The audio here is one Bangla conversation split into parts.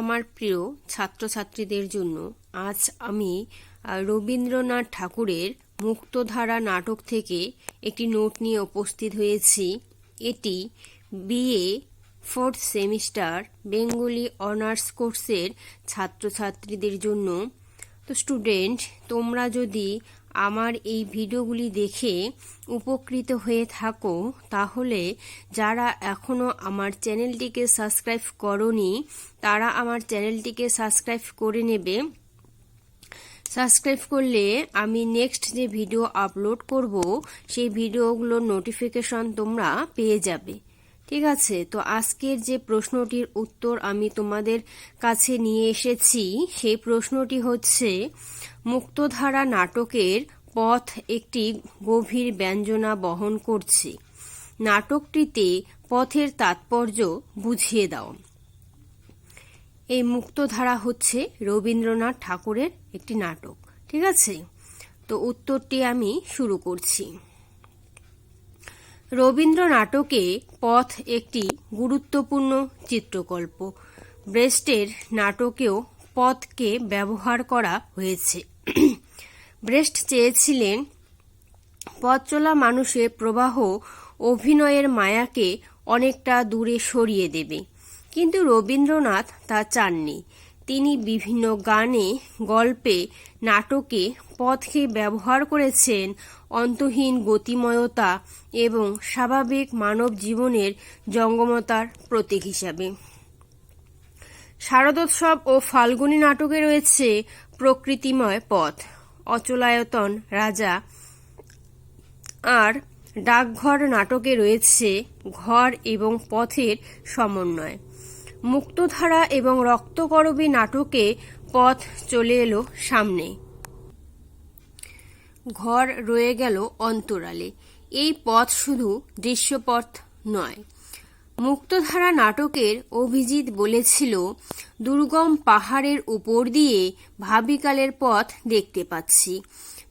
আমার প্রিয় ছাত্রছাত্রীদের জন্য আজ আমি রবীন্দ্রনাথ ঠাকুরের মুক্তধারা নাটক থেকে একটি নোট নিয়ে উপস্থিত হয়েছি। এটি BA fourth semester Bengali honours কোর্সের ছাত্রছাত্রীদের জন্য। তো স্টুডেন্ট, তোমরা যদি আমার এই ভিডিওগুলি দেখে উপকৃত হয়ে থাকো, তাহলে যারা এখনও আমার চ্যানেলটিকে সাবস্ক্রাইব করনি, তারা আমার চ্যানেলটিকে সাবস্ক্রাইব করে নেবে। সাবস্ক্রাইব করলে আমি নেক্সট যে ভিডিও আপলোড করব, সেই ভিডিওগুলোর নোটিফিকেশন তোমরা পেয়ে যাবে। ঠিক আছে, তো আজকের যে প্রশ্নটির উত্তর আমি তোমাদের কাছে নিয়ে এসেছি, সেই প্রশ্নটি হচ্ছে, মুক্তধারা নাটকের পথ একটি গভীর ব্যঞ্জনা বহন করছে। নাটকটিতে পথের তাৎপর্য বুঝিয়ে দাও। এই মুক্তধারা হচ্ছে রবীন্দ্রনাথ ঠাকুরের একটি নাটক, ঠিক আছে? তো উত্তরটি আমি শুরু করছি। রবীন্দ্র নাটকে পথ একটি গুরুত্বপূর্ণ চিত্রকল্প। ব্রেস্টের নাটকেও পথকে ব্যবহার করা হয়েছে। ব্রেস্ট চেয়েছিলেন পথ চলা মানুষের প্রবাহ অভিনয়ের মায়াকে অনেকটা দূরে সরিয়ে দেবে। কিন্তু রবীন্দ্রনাথ তা চাননি। তিনি বিভিন্ন গানে, গল্পে, নাটকে পথকে ব্যবহার করেছেন। অন্তহীন গতিময়তা এবং স্বাভাবিক মানব জীবনের জঙ্গমতার প্রতীক হিসাবে। শারদোৎসব ও ফাল্গুনী নাটকে রয়েছে প্রকৃতিময় পথ। অচলায়তন রাজা আর ডাকঘর নাটকে রয়েছে ঘর এবং পথের সমন্বয়। মুক্তধারা এবং রক্তকরবী নাটকে পথ চলে এলো সামনে। ঘর রয়ে গেল অন্তরালে। এই পথ শুধু দৃশ্যপথ নয়। মুক্তধারা নাটকের অভিজিৎ বলেছিল, দুর্গম পাহাড়ের উপর দিয়ে ভাবিকালের পথ দেখতে পাচ্ছি।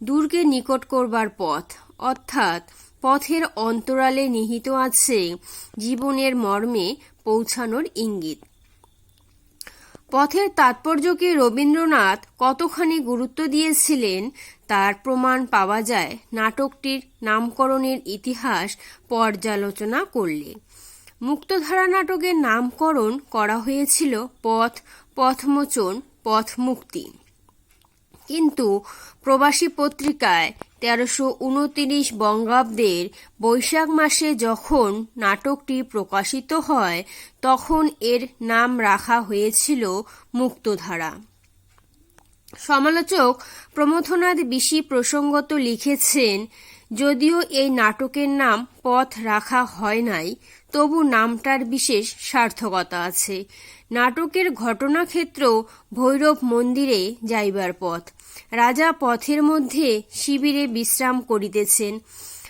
দুর্গে নিকট করবার পথ। অর্থাৎ পথের অন্তরালে নিহিত আছে জীবনের মর্মে পৌঁছানোর ইঙ্গিত। পথের তাৎপর্যকে রবীন্দ্রনাথ কতখানি গুরুত্ব দিয়েছিলেন তার প্রমাণ পাওয়া যায় নাটকটির নামকরণের ইতিহাস পর্যালোচনা করলে। মুক্তধারা নাটকের নামকরণ করা হয়েছিল পথ, পথমোচন পথ মুক্তি কিন্তু প্রবাসী পত্রিকায় তেরোশো উনতিরিশ বঙ্গাব্দের বৈশাখ মাসে যখন নাটকটি প্রকাশিত হয়, তখন এর নাম রাখা হয়েছিল মুক্তধারা। সমালোচক প্রমথনাথ বিশি প্রসঙ্গত লিখেছেন, যদিও এই নাটকের নাম পথ রাখা হয় নাই তবু নামটার বিশেষ সার্থকতা আছে। নাটকের ঘটনাক্ষেত্র ভৈরব মন্দিরে যাইবার পথ। রাজা পথের মধ্যে শিবিরে বিশ্রাম করিতেছেন।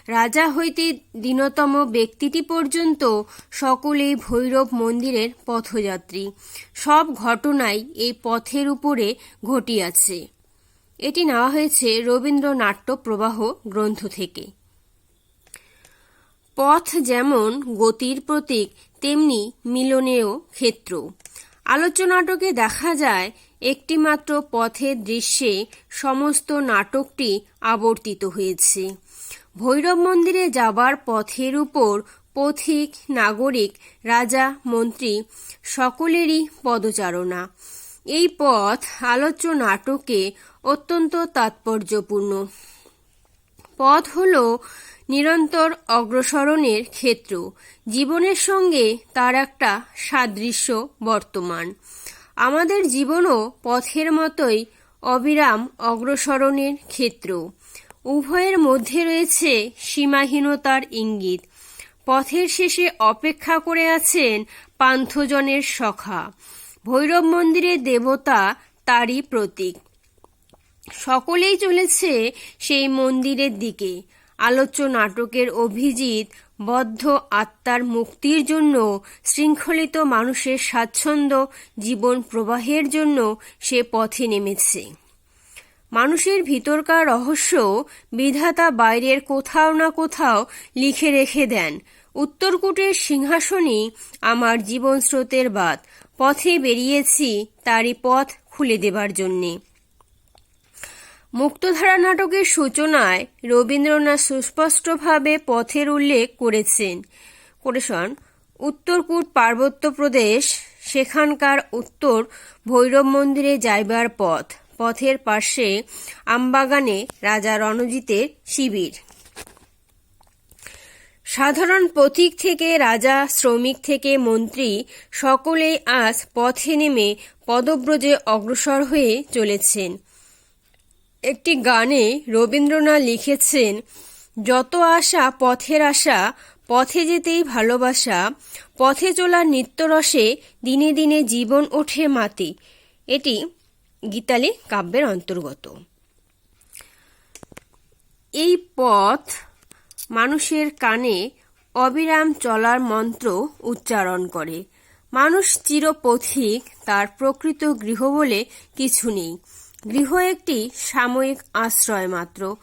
রাজা হইতে দীনতম ব্যক্তিটি পর্যন্ত সকলেই ভৈরব মন্দিরের পথযাত্রী। সব ঘটনাই এই পথের উপরে ঘটিয়াছে। এটি নেওয়া হয়েছে রবীন্দ্রনাট্য প্রবাহ গ্রন্থ থেকে। পথ যেমন গতির প্রতীক, তেমনি মিলনেও ক্ষেত্র। আলোচ্য নাটকে দেখা যায়, একটিমাত্র পথের দৃশ্যে সমস্ত নাটকটি আবর্তিত হয়েছে। ভৈরব মন্দিরে যাবার পথের উপর পথিক, নাগরিক, রাজা, মন্ত্রী সকলেরই পদচারণা। এই পথ আলোচ্য নাটকে অত্যন্ত তাৎপর্যপূর্ণ। পথ হল নিরন্তর অগ্রসরণের ক্ষেত্র। জীবনের সঙ্গে তার একটা সাদৃশ্য বর্তমান। আমাদের জীবনও পথের মতোই অবিরাম অগ্রসরণের ক্ষেত্র। উভয়ের মধ্যে রয়েছে সীমাহীনতার ইঙ্গিত। পথের শেষে অপেক্ষা করে আছেন পান্থজনের সখা। ভৈরব মন্দিরের দেবতা তারই প্রতীক। সকলেই চলেছে সেই মন্দিরের দিকে। আলোচ্য নাটকের অভিজিৎ বদ্ধ আত্মার মুক্তির জন্য শৃঙ্খলিত মানুষের স্বাচ্ছন্দ্য জীবন প্রবাহের জন্য সে পথে নেমেছে। মানুষের ভিতরকার রহস্য বিধাতা বাইরের কোথাও না কোথাও লিখে রেখে দেন। উত্তরকূটের সিংহাসনই আমার জীবন স্রোতের বাদ পথে বেরিয়েছি তারই পথ খুলে দেবার জন্যে। মুক্তধারা নাটকের সূচনায় রবীন্দ্রনাথ সুস্পষ্টভাবে পথের উল্লেখ করেছেন। করেছেন উত্তরকূট পার্বত্য প্রদেশ, সেখানকার উত্তর ভৈরব মন্দিরে যাইবার পথ, পথের পাশে আমবাগানে রাজা রণজিতের শিবির। সাধারণ পথিক থেকে রাজা, শ্রমিক থেকে মন্ত্রী সকলেই আজ পথে নেমে পদব্রজে অগ্রসর হয়ে চলেছেন। একটি গানে রবীন্দ্রনাথ লিখেছেন, যত আশা পথের আশা, পথে যেতেই ভালোবাসা, পথে চলার নিত্যরসে দিনে দিনে জীবন ওঠে মাতি এটি গীতালি কাব্যের অন্তর্গত। এই পথ মানুষের কানে অবিরাম চলার মন্ত্র উচ্চারণ করে। মানুষ চিরপথিক, তার প্রকৃত গৃহ বলে কিছু নেই। গৃহ একটি সাময়িক আশ্রয় মাত্র।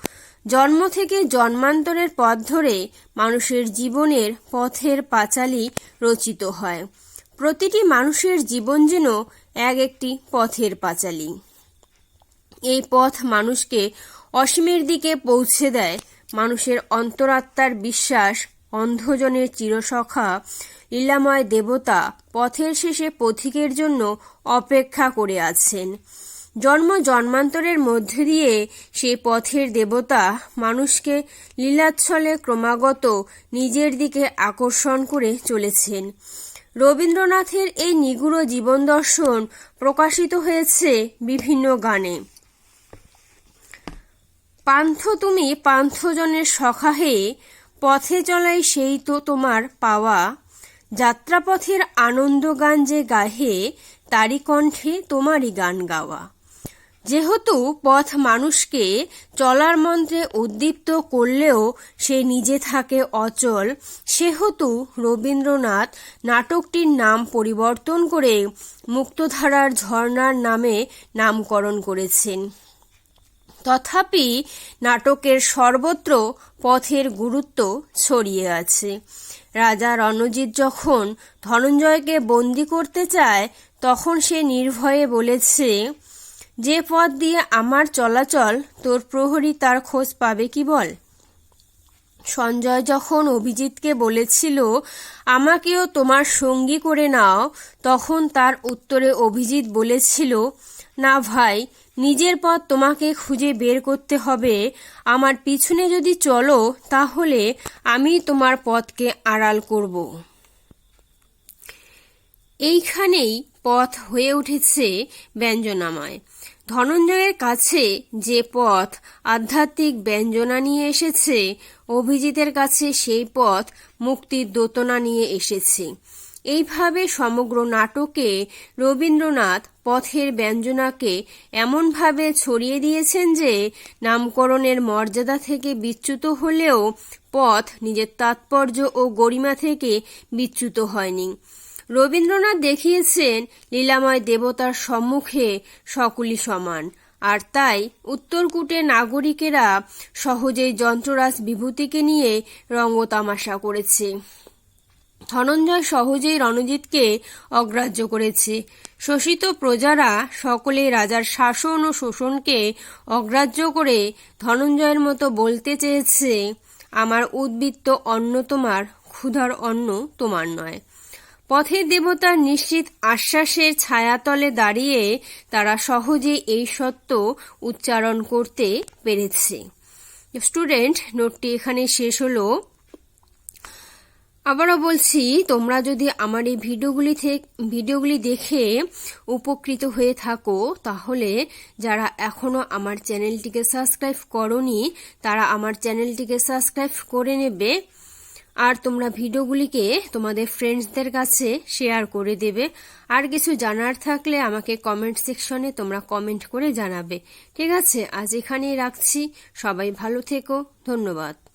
জন্ম থেকে জন্মান্তরের পথ ধরে মানুষের জীবনের পথের পাঁচালী রচিত হয়। প্রতিটি মানুষের জীবন যেন এক একটি পথের পাঁচালী। এই পথ মানুষকে অসীমের দিকে পৌঁছে দেয়। মানুষের অন্তরাত্মার বিশ্বাস, অন্ধজনের চিরসখা, লীলাময় দেবতা পথের শেষে পথিকের জন্য অপেক্ষা করে আছেন। জন্ম জন্মান্তরের মধ্যে দিয়ে সেই পথের দেবতা মানুষকে লীলাচ্ছলে ক্রমাগত নিজের দিকে আকর্ষণ করে চলেছেন। রবীন্দ্রনাথের এই নিগুড় জীবন দর্শন প্রকাশিত হয়েছে বিভিন্ন গানে। পান্থ তুমি পান্থজনের সখা হয়ে পথে চলাই সেই তো তোমার পাওয়া। যাত্রাপথের আনন্দ গান যে গাহে তারই কণ্ঠে তোমারই গান গাওয়া। যেহেতু পথ মানুষকে চলার মন্ত্রে উদ্দীপ্ত করলেও সে নিজে থাকে অচল, সেহেতু রবীন্দ্রনাথ নাটকটির নাম পরিবর্তন করে মুক্তধারার ঝর্ণার নামে নামকরণ করেছেন। তথাপি নাটকের সর্বত্র পথের গুরুত্ব ছড়িয়ে আছে। রাজা রণজিৎ যখন ধনঞ্জয়কে বন্দি করতে চায়, তখন সে নির্ভয়ে বলেছে যে পথ দিয়ে আমার চলাচল, তোর প্রহরী তার খোঁজ পাবে কি বল? সঞ্জয় যখন অভিজিৎকে বলেছিল, আমাকেও তোমার সঙ্গী করে নাও তখন তার উত্তরে অভিজিৎ বলেছিল, না ভাই, নিজের পথ তোমাকে খুঁজে বের করতে হবে। আমার পিছনে যদি চলো, তাহলে আমি তোমার পথকে আড়াল করব। এইখানেই পথ হয়ে উঠেছে ব্যঞ্জনাময়। ধনঞ্জয়ের কাছে যে পথ আধ্যাত্মিক ব্যঞ্জনা নিয়ে এসেছে, অভিজিতের কাছে সেই পথ মুক্তির দোতনা নিয়ে এসেছে। এইভাবে সমগ্র নাটকে রবীন্দ্রনাথ পথের ব্যঞ্জনাকে এমনভাবে ছড়িয়ে দিয়েছেন যে, নামকরণের মর্যাদা থেকে বিচ্যুত হলেও পথ নিজের তাৎপর্য ও গরিমা থেকে বিচ্যুত হয়নি। রবীন্দ্রনাথ দেখিয়েছেন, লীলাময় দেবতার সম্মুখে সকলই সমান। আর তাই উত্তরকূটে নাগরিকেরা সহজেই যন্ত্ররাজ বিভূতিকে নিয়ে রঙ্গতামাশা করেছে। ধনঞ্জয় সহজেই রণজিৎকে অগ্রাহ্য করেছে। শোষিত প্রজারা সকলে রাজার শাসন ও শোষণকে অগ্রাহ্য করে ধনঞ্জয়ের মতো বলতে চেয়েছে, আমার উদ্বৃত্ত অন্ন তোমার, ক্ষুধার অন্ন তোমার নয়। পথের দেবতার নিশ্চিত আশ্বাসের ছায়াতলে দাঁড়িয়ে তারা সহজে এই সত্য উচ্চারণ করতে পেরেছে। স্টুডেন্ট, নোটটি এখানে শেষ হলো। আবারও বলছি, তোমরা যদি আমার এই ভিডিওগুলি থেকে ভিডিওগুলি দেখে উপকৃত হয়ে থাকো, তাহলে যারা এখনও আমার চ্যানেলটিকে সাবস্ক্রাইব করনি, তারা আমার চ্যানেলটিকে সাবস্ক্রাইব করে নেবে। আর তোমরা ভিডিওগুলিকে তোমাদের ফ্রেন্ডসদের কাছে শেয়ার করে দেবে। আর কিছু জানার থাকলে আমাকে কমেন্ট সেকশনে তোমরা কমেন্ট করে জানাবে। ঠিক আছে? আজ এখানেই রাখছি। সবাই ভালো থেকো। ধন্যবাদ।